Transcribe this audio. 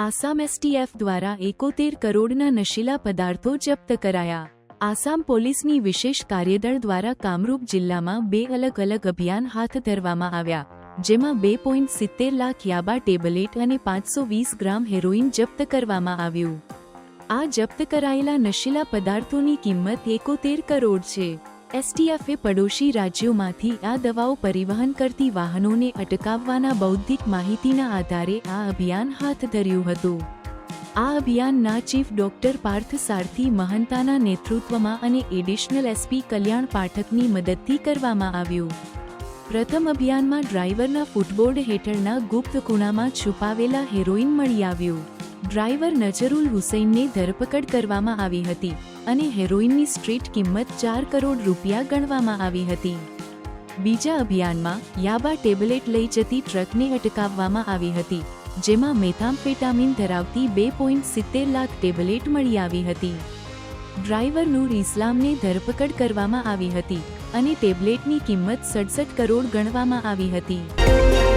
Assam STF દ્વારા એકોતેર કરોડના નશીલા પદાર્થો જપ્ત કરાયા. આસામ પોલીસની વિશેષ કાર્યદળ દ્વારા કામરૂપ જિલ્લામાં બે અલગ અલગ અભિયાન હાથ ધરવામાં આવ્યા, જેમાં બે પોઈન્ટ સિત્તેર લાખ યાબા ટેબલેટ અને પાંચસો વીસ ગ્રામ હેરોઇન જપ્ત કરવામાં આવ્યું. આ જપ્ત કરાયેલા નશીલા પદાર્થોની કિંમત એકોતેર કરોડ છે. એસટીએફે પડોશી રાજ્યોમાંથી આ દવાઓ પરિવહન કરતી વાહનોને અટકાવવાના બૌદ્ધિક માહિતીના આધારે આ અભિયાન હાથ ધર્યું હતું. આ અભિયાનના ચીફ ડોક્ટર પાર્થ સારથી મહંતાના નેતૃત્વમાં અને એડિશનલ એસપી કલ્યાણ પાઠકની મદદથી કરવામાં આવ્યું. પ્રથમ અભિયાનમાં ડ્રાઈવરના ફૂટબોર્ડ હેઠળના ગુપ્ત ખૂણામાં છુપાવેલા હેરોઇન મળી આવ્યું. ડ્રાઈવર નજરુલ હુસૈનને ધરપકડ કરવામાં આવી હતી અને હેરોઇનની સ્ટ્રીટ કિંમત ચાર કરોડ રૂપિયા ગણવામાં આવી હતી. બીજા અભિયાનમાં યાબા ટેબ્લેટ લઈ જતી ટ્રકને અટકાવવામાં આવી હતી, જેમાં મેથામ્ફેટામિન ધરાવતી બે પોઈન્ટ સિત્તેર લાખ ટેબ્લેટ મળી આવી હતી. ડ્રાઈવર નૂર ઇસ્લામને ધરપકડ કરવામાં આવી હતી અને ટેબ્લેટની કિંમત સડસઠ કરોડ ગણવામાં આવી હતી.